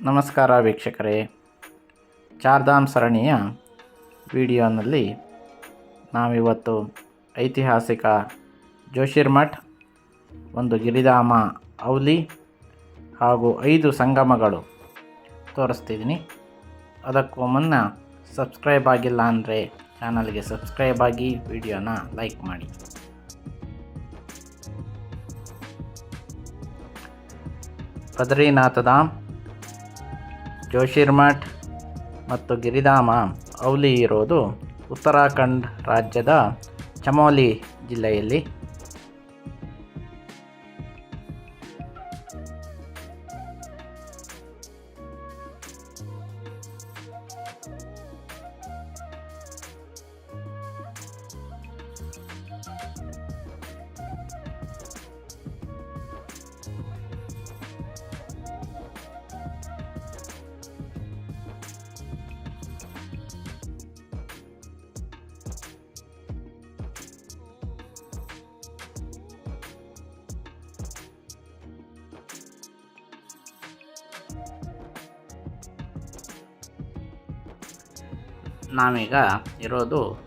ನಮಸ್ಕಾರ ವೀಕ್ಷಕರೇ. ಚಾರ್ಧಾಮ್ ಸರಣಿಯ ವಿಡಿಯೋನಲ್ಲಿ ನಾವಿವತ್ತು ಐತಿಹಾಸಿಕ ಜೋಶಿರ್ಮಠ್, ಒಂದು ಗಿರಿಧಾಮ ಔಲಿ ಹಾಗೂ ಐದು ಸಂಗಮಗಳು ತೋರಿಸ್ತಿದ್ದೀನಿ. ಅದಕ್ಕೂ ಮುನ್ನ ಸಬ್ಸ್ಕ್ರೈಬ್ ಆಗಿಲ್ಲ ಅಂದರೆ ಚಾನಲ್ಗೆ ಸಬ್ಸ್ಕ್ರೈಬ್ ಆಗಿ ವಿಡಿಯೋನ ಲೈಕ್ ಮಾಡಿ. ಬದ್ರಿನಾಥ ಧಾಮ್ ಜೋಶಿರ್ಮಠ್ ಮತ್ತು ಗಿರಿಧಾಮ ಔಲಿ ಇರೋದು ಉತ್ತರಾಖಂಡ್ ರಾಜ್ಯದ ಚಮೋಲಿ ಜಿಲ್ಲೆಯಲ್ಲಿ ನಾವೀಗ ಇರೋದು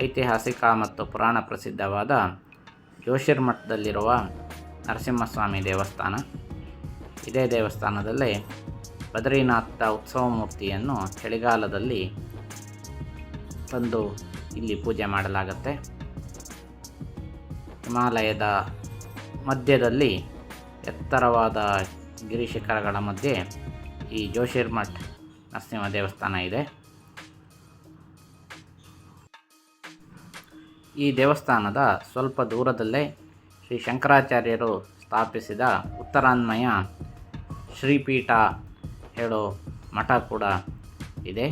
ಐತಿಹಾಸಿಕ ಮತ್ತು ಪುರಾಣ ಪ್ರಸಿದ್ಧವಾದ ಜೋಶಿರ್ಮಠದಲ್ಲಿರುವ ನರಸಿಂಹಸ್ವಾಮಿ ದೇವಸ್ಥಾನ. ಇದೇ ದೇವಸ್ಥಾನದಲ್ಲಿ ಬದ್ರಿನಾಥ ಉತ್ಸವ ಮೂರ್ತಿಯನ್ನು ಚಳಿಗಾಲದಲ್ಲಿ ತಂದು ಇಲ್ಲಿ ಪೂಜೆ ಮಾಡಲಾಗುತ್ತೆ. ಹಿಮಾಲಯದ ಮಧ್ಯದಲ್ಲಿ ಎತ್ತರವಾದ ಗಿರಿಶಿಖರಗಳ ಮಧ್ಯೆ ಈ ಜೋಶಿರ್ಮಠ್ ನರಸಿಂಹ ದೇವಸ್ಥಾನ ಇದೆ. ಈ ದೇವಸ್ಥಾನದ ಸ್ವಲ್ಪ ದೂರದಲ್ಲೇ ಶ್ರೀ ಶಂಕರಾಚಾರ್ಯರು ಸ್ಥಾಪಿಸಿದ ಉತ್ತರಾನ್ಮಯ ಶ್ರೀಪೀಠ ಹೇಳೋ ಮಠ ಕೂಡ ಇದೆ.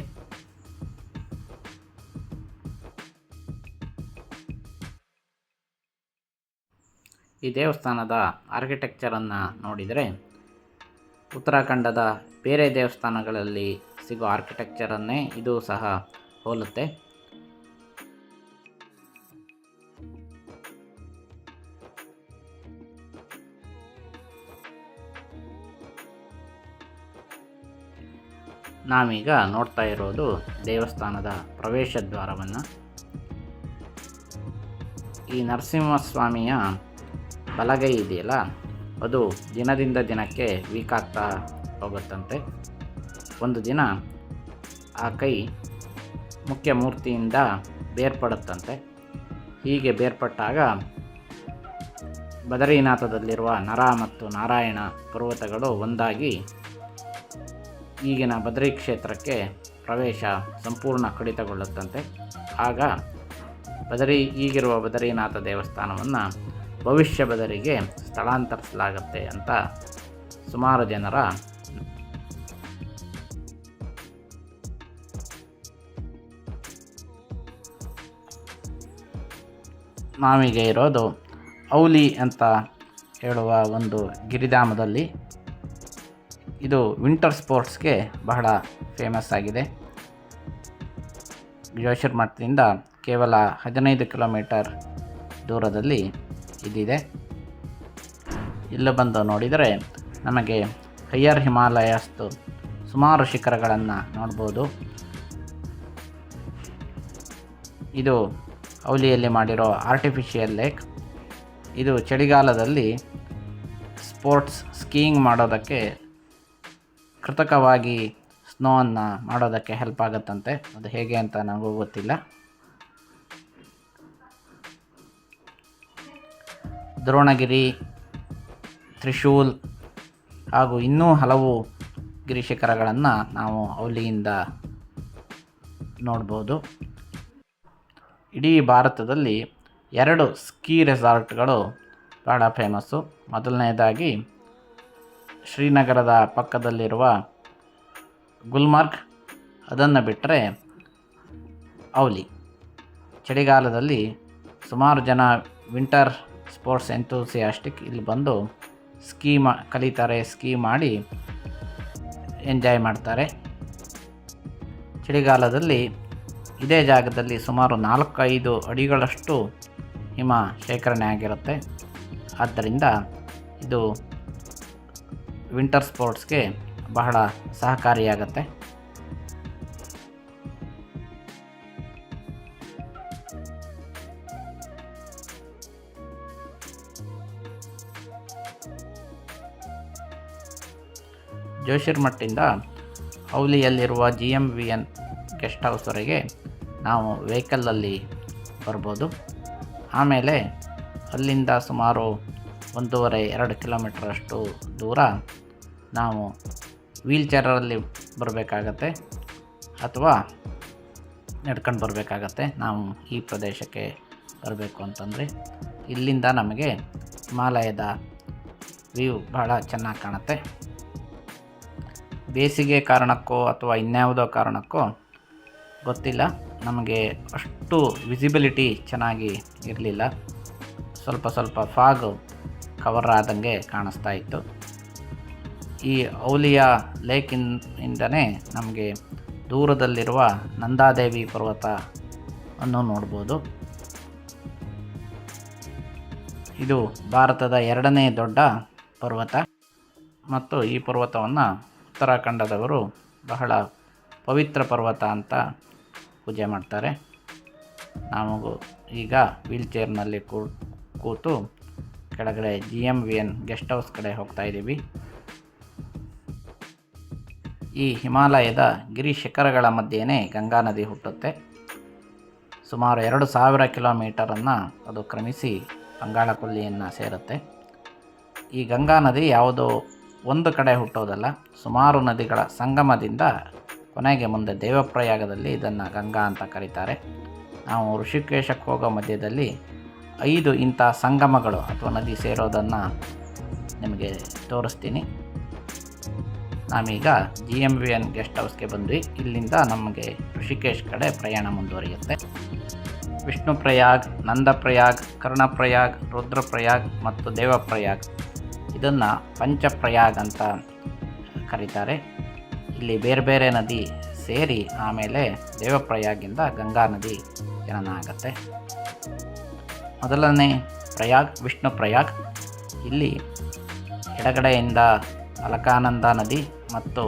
ಈ ದೇವಸ್ಥಾನದ ಆರ್ಕಿಟೆಕ್ಚರನ್ನು ನೋಡಿದರೆ ಉತ್ತರಾಖಂಡದ ಬೇರೆ ದೇವಸ್ಥಾನಗಳಲ್ಲಿ ಸಿಗೋ ಆರ್ಕಿಟೆಕ್ಚರನ್ನೇ ಇದು ಸಹ ಹೋಲುತ್ತೆ. ನಾವೀಗ ನೋಡ್ತಾ ಇರೋದು ದೇವಸ್ಥಾನದ ಪ್ರವೇಶ ದ್ವಾರವನ್ನು. ಈ ನರಸಿಂಹಸ್ವಾಮಿಯ ಬಲಗೈ ಇದೆಯಲ್ಲ, ಅದು ದಿನದಿಂದ ದಿನಕ್ಕೆ ವೀಕ್ ಆಗ್ತಾ ಹೋಗುತ್ತಂತೆ. ಒಂದು ದಿನ ಆ ಕೈ ಮುಖ್ಯ ಮೂರ್ತಿಯಿಂದ ಬೇರ್ಪಡುತ್ತಂತೆ. ಹೀಗೆ ಬೇರ್ಪಟ್ಟಾಗ ಬದರೀನಾಥದಲ್ಲಿರುವ ನರ ಮತ್ತು ನಾರಾಯಣ ಪರ್ವತಗಳು ಒಂದಾಗಿ ಈಗಿನ ಬದ್ರಿ ಕ್ಷೇತ್ರಕ್ಕೆ ಪ್ರವೇಶ ಸಂಪೂರ್ಣ ಕಡಿತಗೊಳ್ಳುತ್ತಂತೆ. ಆಗ ಬದರಿ ಈಗಿರುವ ಬದರಿನಾಥ ದೇವಸ್ಥಾನವನ್ನು ಭವಿಷ್ಯ ಬದರಿಗೆ ಸ್ಥಳಾಂತರಿಸಲಾಗುತ್ತೆ ಅಂತ ಸುಮಾರು ಜನರ ನಾವೀಗ ಇರೋದು ಔಲಿ ಅಂತ ಹೇಳುವ ಒಂದು ಗಿರಿಧಾಮದಲ್ಲಿ ಇದು ವಿಂಟರ್ ಸ್ಪೋರ್ಟ್ಸ್ಗೆ ಬಹಳ ಫೇಮಸ್ ಆಗಿದೆ. ಜೋಶಿರ್ಮಠದಿಂದ ಕೇವಲ ಹದಿನೈದು ಕಿಲೋಮೀಟರ್ ದೂರದಲ್ಲಿ ಇದಿದೆ. ಇಲ್ಲಿ ಬಂದು ನೋಡಿದರೆ ನಮಗೆ ಹೈಯರ್ ಹಿಮಾಲಯಸ್ತು ಸುಮಾರು ಶಿಖರಗಳನ್ನು ನೋಡ್ಬೋದು. ಇದು ಅವಲಿಯಲ್ಲಿ ಮಾಡಿರೋ ಆರ್ಟಿಫಿಷಿಯಲ್ ಲೇಕ್ ಇದು ಚಳಿಗಾಲದಲ್ಲಿ ಸ್ಪೋರ್ಟ್ಸ್ ಸ್ಕೀಯಿಂಗ್ ಮಾಡೋದಕ್ಕೆ ಕೃತಕವಾಗಿ ಸ್ನೋವನ್ನು ಮಾಡೋದಕ್ಕೆ ಹೆಲ್ಪ್ ಆಗುತ್ತಂತೆ. ಅದು ಹೇಗೆ ಅಂತ ನನಗೂ ಗೊತ್ತಿಲ್ಲ. ದ್ರೋಣಗಿರಿ, ತ್ರಿಶೂಲ್ ಹಾಗೂ ಇನ್ನೂ ಹಲವು ಗಿರಿಶಿಖರಗಳನ್ನು ನಾವು ಅವಲಿಯಿಂದ ನೋಡ್ಬೋದು. ಇಡೀ ಭಾರತದಲ್ಲಿ ಎರಡು ಸ್ಕೀ ರೆಸಾರ್ಟ್ಗಳು ಭಾಳ ಫೇಮಸ್ಸು ಮೊದಲನೇದಾಗಿ ಶ್ರೀನಗರದ ಪಕ್ಕದಲ್ಲಿರುವ ಗುಲ್ಮಾರ್ಗ್, ಅದನ್ನು ಬಿಟ್ಟರೆ ಅವಲಿ ಚಳಿಗಾಲದಲ್ಲಿ ಸುಮಾರು ಜನ ವಿಂಟರ್ ಸ್ಪೋರ್ಟ್ಸ್ ಎಂಥೂಸಿಯಾಸ್ಟಿಕ್ ಇಲ್ಲಿ ಬಂದು ಸ್ಕೀ ಮಾ, ಕಲಿತಾರೆ, ಸ್ಕೀ ಮಾಡಿ ಎಂಜಾಯ್ ಮಾಡ್ತಾರೆ. ಚಳಿಗಾಲದಲ್ಲಿ ಇದೇ ಜಾಗದಲ್ಲಿ ಸುಮಾರು ನಾಲ್ಕೈದು ಅಡಿಗಳಷ್ಟು ಹಿಮ ಶೇಖರಣೆ ಆಗಿರುತ್ತೆ. ಆದ್ದರಿಂದ ಇದು ವಿಂಟರ್ ಸ್ಪೋರ್ಟ್ಸ್ಗೆ ಬಹಳ ಸಹಕಾರಿಯಾಗತ್ತೆ. ಜೋಶಿರ್ಮಠದಿಂದ ಹೌಲಿಯಲ್ಲಿರುವ G M V N guest ಹೌಸ್ವರೆಗೆ ನಾವು ವೆಹಿಕಲ್ಲಲ್ಲಿ ಬರ್ಬೋದು. ಆಮೇಲೆ ಅಲ್ಲಿಂದ ಸುಮಾರು ಒಂದೂವರೆ, ಎರಡು ಕಿಲೋಮೀಟ್ರಷ್ಟು ದೂರ ನಾವು ವೀಲ್ ಚೇರಲ್ಲಿ ಬರಬೇಕಾಗತ್ತೆ ಅಥವಾ ನಡ್ಕೊಂಡು ಬರಬೇಕಾಗತ್ತೆ. ನಾವು ಈ ಪ್ರದೇಶಕ್ಕೆ ಬರಬೇಕು ಅಂತಂದರೆ ಇಲ್ಲಿಂದ ನಮಗೆ ಹಿಮಾಲಯದ ವ್ಯೂ ಬಹಳ ಚೆನ್ನಾಗಿ ಕಾಣುತ್ತೆ. ಬೇಸಿಗೆ ಕಾರಣಕ್ಕೋ ಅಥವಾ ಇನ್ಯಾವುದೋ ಕಾರಣಕ್ಕೋ ಗೊತ್ತಿಲ್ಲ. ನಮಗೆ ಅಷ್ಟು ವಿಸಿಬಿಲಿಟಿ ಚೆನ್ನಾಗಿ ಇರಲಿಲ್ಲ. ಸ್ವಲ್ಪ ಸ್ವಲ್ಪ ಫಾಗ್ ಕವರ್ ಆದಂಗೆ ಕಾಣಿಸ್ತಾ ಇತ್ತು. ಈ ಔಲಿಯ ಲೇಕಿನ್ ಇಂದನೇ ನಮಗೆ ದೂರದಲ್ಲಿರುವ ನಂದಾದೇವಿ ಪರ್ವತ ಅನ್ನು ನೋಡ್ಬೋದು. ಇದು ಭಾರತದ ಎರಡನೇ ದೊಡ್ಡ ಪರ್ವತ ಮತ್ತು ಈ ಪರ್ವತವನ್ನು ಉತ್ತರಾಖಂಡದವರು ಬಹಳ ಪವಿತ್ರ ಪರ್ವತ ಅಂತ ಪೂಜೆ ಮಾಡ್ತಾರೆ. ನಾವು ಈಗ ವೀಲ್ ಚೇರ್ನಲ್ಲಿ ಕೂತು ಕೆಳಗಡೆ G M V N guest house ಕಡೆ ಹೋಗ್ತಾ ಇದ್ದೀವಿ. ಈ ಹಿಮಾಲಯದ ಗಿರಿ ಶಿಖರಗಳ ಮಧ್ಯೆಯೇ ಗಂಗಾ ನದಿ ಹುಟ್ಟುತ್ತೆ. ಸುಮಾರು ಎರಡು ಸಾವಿರ ಕಿಲೋಮೀಟರನ್ನು ಅದು ಕ್ರಮಿಸಿ ಬಂಗಾಳಕೊಲ್ಲಿಯನ್ನು ಸೇರುತ್ತೆ. ಈ ಗಂಗಾ ನದಿ ಯಾವುದೋ ಒಂದು ಕಡೆ ಹುಟ್ಟೋದಲ್ಲ, ಸುಮಾರು ನದಿಗಳ ಸಂಗಮದಿಂದ ಕೊನೆಗೆ ಮುಂದೆ ದೇವಪ್ರಯಾಗದಲ್ಲಿ ಇದನ್ನು ಗಂಗಾ ಅಂತ ಕರೀತಾರೆ. ನಾವು ಋಷಿಕೇಶಕ್ಕೆ ಹೋಗೋ ಮಧ್ಯದಲ್ಲಿ ಐದು ಇಂಥ ಸಂಗಮಗಳು ಅಥವಾ ನದಿ ಸೇರೋದನ್ನು ನಿಮಗೆ ತೋರಿಸ್ತೀನಿ. ನಾವೀಗ G M V N guest ಹೌಸ್ಗೆ ಬಂದ್ವಿ. ಇಲ್ಲಿಂದ ನಮಗೆ ಋಷಿಕೇಶ್ ಕಡೆ ಪ್ರಯಾಣ ಮುಂದುವರಿಯುತ್ತೆ. ವಿಷ್ಣು ವಿಷ್ಣುಪ್ರಯಾಗ್, ನಂದಪ್ರಯಾಗ್, ಕರ್ಣಪ್ರಯಾಗ್, ರುದ್ರಪ್ರಯಾಗ್ ಮತ್ತು ದೇವಪ್ರಯಾಗ್. ಇದನ್ನು ಪಂಚಪ್ರಯಾಗ್ ಅಂತ ಕರೀತಾರೆ. ಇಲ್ಲಿ ಬೇರೆ ಬೇರೆ ನದಿ ಸೇರಿ ಆಮೇಲೆ ದೇವಪ್ರಯಾಗಿಂದ ಗಂಗಾ ನದಿ ಜನನ ಆಗುತ್ತೆ. ಮೊದಲನೇ ಪ್ರಯಾಗ್, ವಿಷ್ಣು ಪ್ರಯಾಗ್. ಇಲ್ಲಿ ಎಡಗಡೆಯಿಂದ ಅಲಕಾನಂದ ನದಿ ಮತ್ತು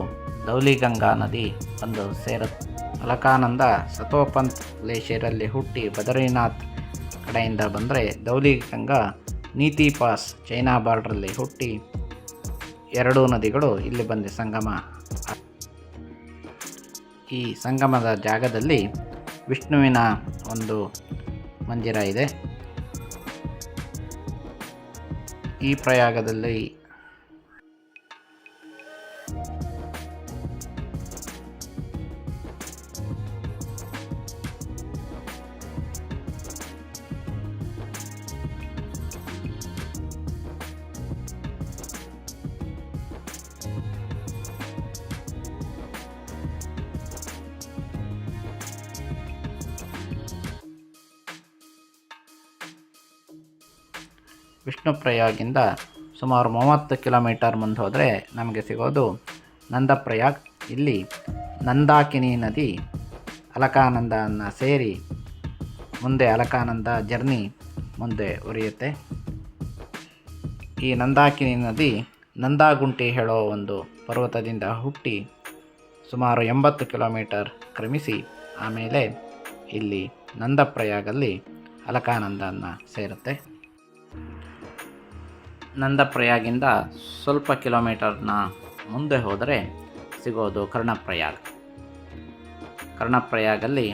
ಧೌಲಿಗಂಗಾ ನದಿ ಒಂದು ಸೇರುತ್ತೆ. ಅಲಕಾನಂದ ಸತೋಪಂತ್ ಗ್ಲೇಷಿಯರಲ್ಲಿ ಹುಟ್ಟಿ ಬದರಿನಾಥ್ ಕಡೆಯಿಂದ ಬಂದರೆ ದೌಲಿಗಂಗಾ ನೀತಿ ಪಾಸ್ ಚೈನಾ ಬಾರ್ಡ್ರಲ್ಲಿ ಹುಟ್ಟಿ ಎರಡೂ ನದಿಗಳು ಇಲ್ಲಿ ಬಂದು ಸಂಗಮ. ಈ ಸಂಗಮದ ಜಾಗದಲ್ಲಿ ವಿಷ್ಣುವಿನ ಒಂದು ಮಂದಿರ ಇದೆ. ಈ ಪ್ರಯಾಗದಲ್ಲಿ ವಿಷ್ಣುಪ್ರಯಾಗಿಂದ ಸುಮಾರು ಮೂವತ್ತು ಕಿಲೋಮೀಟರ್ ಮುಂದೆ ಹೋದರೆ ನಮಗೆ ಸಿಗೋದು ನಂದಪ್ರಯಾಗ್. ಇಲ್ಲಿ ನಂದಾಕಿನಿ ನದಿ, ಅಲಕಾನಂದನ ಸೇರಿ ಮುಂದೆ ಅಲಕಾನಂದ ಜರ್ನಿ ಮುಂದೆ ಉರಿಯುತ್ತೆ. ಈ ನಂದಾಕಿನಿ ನದಿ ನಂದಾಗುಂಟಿ ಹೇಳೋ ಒಂದು ಪರ್ವತದಿಂದ ಹುಟ್ಟಿ ಸುಮಾರು ಎಂಬತ್ತು ಕಿಲೋಮೀಟರ್ ಕ್ರಮಿಸಿ ಆಮೇಲೆ ಇಲ್ಲಿ ನಂದಪ್ರಯಾಗಲ್ಲಿ ಅಲಕಾನಂದನ ಸೇರುತ್ತೆ. ನಂದಪ್ರಯಾಗಿಂದ ಸ್ವಲ್ಪ ಕಿಲೋಮೀಟರ್ನ ಮುಂದೆ ಹೋದರೆ ಸಿಗೋದು ಕರ್ಣಪ್ರಯಾಗ್. ಕರ್ಣಪ್ರಯಾಗಲ್ಲಿ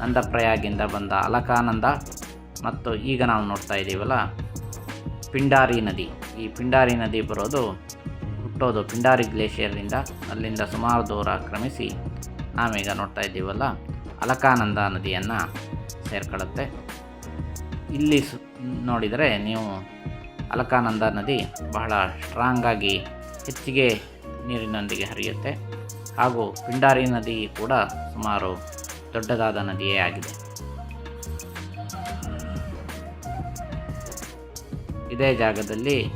ನಂದಪ್ರಯಾಗಿಂದ ಬಂದ ಅಲಕಾನಂದ ಮತ್ತು ಈಗ ನಾವು ನೋಡ್ತಾ ಇದ್ದೀವಲ್ಲ ಪಿಂಡಾರಿ ನದಿ. ಈ ಪಿಂಡಾರಿ ನದಿ ಬರೋದು ಹುಟ್ಟೋದು ಪಿಂಡಾರಿ ಗ್ಲೇಷಿಯರ್ನಿಂದ ಅಲ್ಲಿಂದ ಸುಮಾರು ದೂರ ಕ್ರಮಿಸಿ ನಾವೀಗ ನೋಡ್ತಾ ಇದ್ದೀವಲ್ಲ ಅಲಕಾನಂದ ನದಿಯನ್ನು ಸೇರ್ಕೊಳ್ಳುತ್ತೆ. ಇಲ್ಲಿ ನೋಡಿದರೆ ನೀವು ಅಲಕಾನಂದ ನದಿ ಬಹಳ ಸ್ಟ್ರಾಂಗಾಗಿ ಹೆಚ್ಚಿಗೆ ನೀರಿನೊಂದಿಗೆ ಹರಿಯುತ್ತೆ. ಹಾಗೂ ಪಿಂಡಾರಿ ನದಿ ಕೂಡ ಸುಮಾರು ದೊಡ್ಡದಾದ ನದಿಯೇ ಆಗಿದೆ. ಇದೇ ಜಾಗದಲ್ಲಿ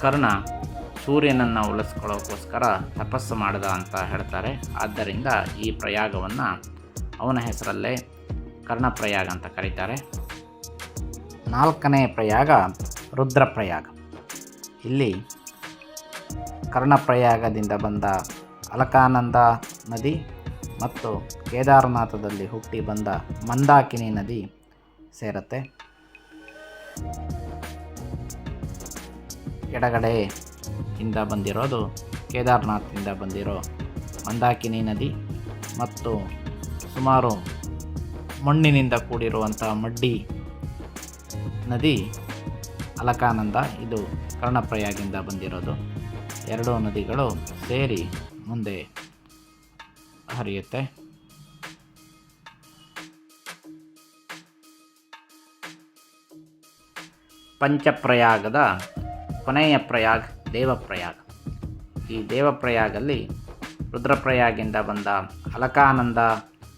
ಕರ್ಣ ಸೂರ್ಯನನ್ನು ಉಳಿಸ್ಕೊಳ್ಳೋಕ್ಕೋಸ್ಕರ ತಪಸ್ಸು ಮಾಡಿದ ಅಂತ ಹೇಳ್ತಾರೆ. ಆದ್ದರಿಂದ ಈ ಪ್ರಯಾಗವನ್ನು ಅವನ ಹೆಸರಲ್ಲೇ ಕರ್ಣಪ್ರಯಾಗ ಅಂತ ಕರೀತಾರೆ. ನಾಲ್ಕನೇ ಪ್ರಯಾಗ ರುದ್ರಪ್ರಯಾಗ. ಇಲ್ಲಿ ಕರ್ಣಪ್ರಯಾಗದಿಂದ ಬಂದ ಅಲಕಾನಂದ ನದಿ ಮತ್ತು ಕೇದಾರನಾಥದಲ್ಲಿ ಹುಟ್ಟಿ ಬಂದ ಮಂದಾಕಿನಿ ನದಿ ಸೇರುತ್ತೆ. ಇಂದ ಬಂದಿರೋದು ಕೇದಾರನಾಥದಿಂದ ಬಂದಿರೋ ಮಂದಾಕಿನಿ ನದಿ ಮತ್ತು ಸುಮಾರು ಮಣ್ಣಿನಿಂದ ಕೂಡಿರುವಂಥ ಮಡ್ಡಿ ನದಿ ಅಲಕಾನಂದ ಇದು ಕರ್ಣಪ್ರಯಾಗಿಂದ ಬಂದಿರೋದು. ಎರಡೂ ನದಿಗಳು ಸೇರಿ ಮುಂದೆ ಹರಿಯುತ್ತೆ. ಪಂಚಪ್ರಯಾಗದ ಕೊನೆಯ ಪ್ರಯಾಗ್ ದೇವಪ್ರಯಾಗ. ಈ ದೇವಪ್ರಯಾಗಲ್ಲಿ ರುದ್ರಪ್ರಯಾಗಿಂದ ಬಂದ ಅಲಕಾನಂದ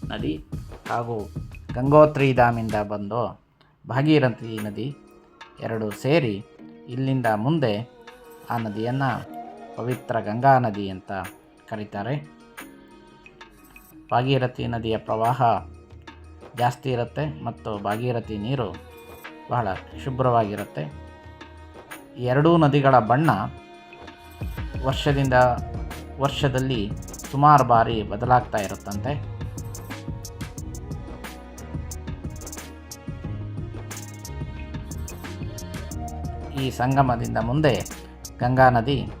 ನದಿ ಹಾಗೂ ಗಂಗೋತ್ರಿ ಧಾಮಿಂದ ಬಂದು ಭಾಗೀರಥಿ ನದಿ ಎರಡು ಸೇರಿ ಇಲ್ಲಿಂದ ಮುಂದೆ ಆ ನದಿಯನ್ನು ಪವಿತ್ರ ಗಂಗಾ ನದಿ ಅಂತ ಕರೀತಾರೆ. ಭಾಗೀರಥಿ ನದಿಯ ಪ್ರವಾಹ ಜಾಸ್ತಿ ಇರುತ್ತೆ ಮತ್ತು ಭಾಗೀರಥಿ ನೀರು ಬಹಳ ಶುಭ್ರವಾಗಿರುತ್ತೆ. ಎರಡೂ ನದಿಗಳ ಬಣ್ಣ ವರ್ಷದಿಂದ ವರ್ಷದಲ್ಲಿ ಸುಮಾರು ಬಾರಿ ಬದಲಾಗ್ತಾ ಇರುತ್ತಂತೆ. ಈ ಸಂಗಮದಿಂದ ಮುಂದೆ ಗಂಗಾ ನದಿ,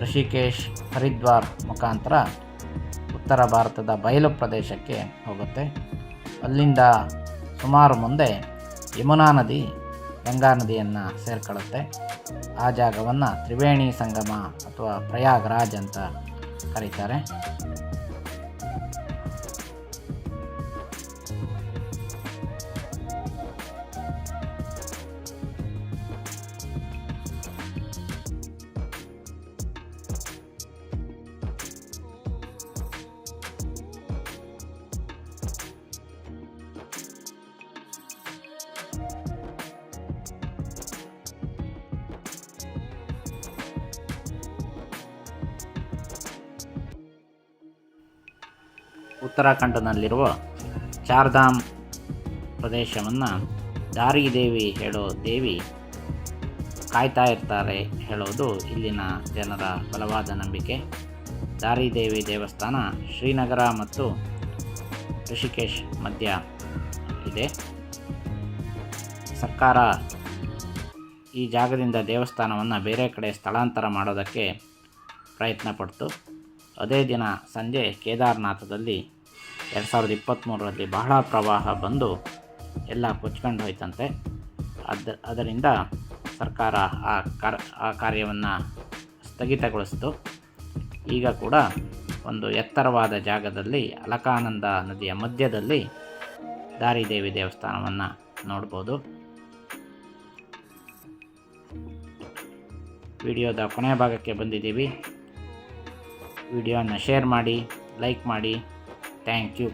ಋಷಿಕೇಶ್ ಹರಿದ್ವಾರ್ ಮುಖಾಂತರ ಉತ್ತರ ಭಾರತದ ಬಯಲು ಪ್ರದೇಶಕ್ಕೆ ಹೋಗುತ್ತೆ. ಅಲ್ಲಿಂದ ಸುಮಾರು ಮುಂದೆ ಯಮುನಾ ನದಿ, ಗಂಗಾ ನದಿಯನ್ನು ಸೇರ್ಕೊಳ್ಳುತ್ತೆ. ಆ ಜಾಗವನ್ನು ತ್ರಿವೇಣಿ ಸಂಗಮ ಅಥವಾ ಪ್ರಯಾಗ್ರಾಜ್ ಅಂತ ಕರೀತಾರೆ. ಉತ್ತರಾಖಂಡ್ನಲ್ಲಿರುವ ಚಾರ್ಧಾಮ್ ಪ್ರದೇಶವನ್ನು ದಾರಿದೇವಿ ಹೇಳೋ ದೇವಿ ಕಾಯ್ತಾ ಇರ್ತಾರೆ ಹೇಳೋದು ಇಲ್ಲಿನ ಜನರ ಬಲವಾದ ನಂಬಿಕೆ. ದಾರಿದೇವಿ ದೇವಸ್ಥಾನ ಶ್ರೀನಗರ ಮತ್ತು ಋಷಿಕೇಶ್ ಮಧ್ಯ ಇದೆ. ಸರ್ಕಾರ ಈ ಜಾಗದಿಂದ ದೇವಸ್ಥಾನವನ್ನು ಬೇರೆ ಕಡೆ ಸ್ಥಳಾಂತರ ಮಾಡೋದಕ್ಕೆ ಪ್ರಯತ್ನ ಪಡ್ತು. ಅದೇ ದಿನ ಸಂಜೆ ಕೇದಾರನಾಥದಲ್ಲಿ ಎರಡು ಸಾವಿರದ ಇಪ್ಪತ್ತ್ಮೂರರಲ್ಲಿ ಬಹಳ ಪ್ರವಾಹ ಬಂದು ಎಲ್ಲ ಕೊಚ್ಕೊಂಡು ಹೋಯ್ತಂತೆ. ಅದ, ಅದರಿಂದ ಸರ್ಕಾರ ಆ ಕಾರ್, ಆ ಕಾರ್ಯವನ್ನು ಸ್ಥಗಿತಗೊಳಿಸಿತು. ಈಗ ಕೂಡ ಒಂದು ಎತ್ತರವಾದ ಜಾಗದಲ್ಲಿ ಅಲಕಾನಂದ ನದಿಯ ಮಧ್ಯದಲ್ಲಿ ದಾರಿದೇವಿ ದೇವಸ್ಥಾನವನ್ನು ನೋಡ್ಬೋದು. ವಿಡಿಯೋದ ಕೊನೆಯ ಭಾಗಕ್ಕೆ ಬಂದಿದ್ದೀವಿ. ವಿಡಿಯೋನ ಶೇರ್ ಮಾಡಿ, ಲೈಕ್ ಮಾಡಿ. Thank you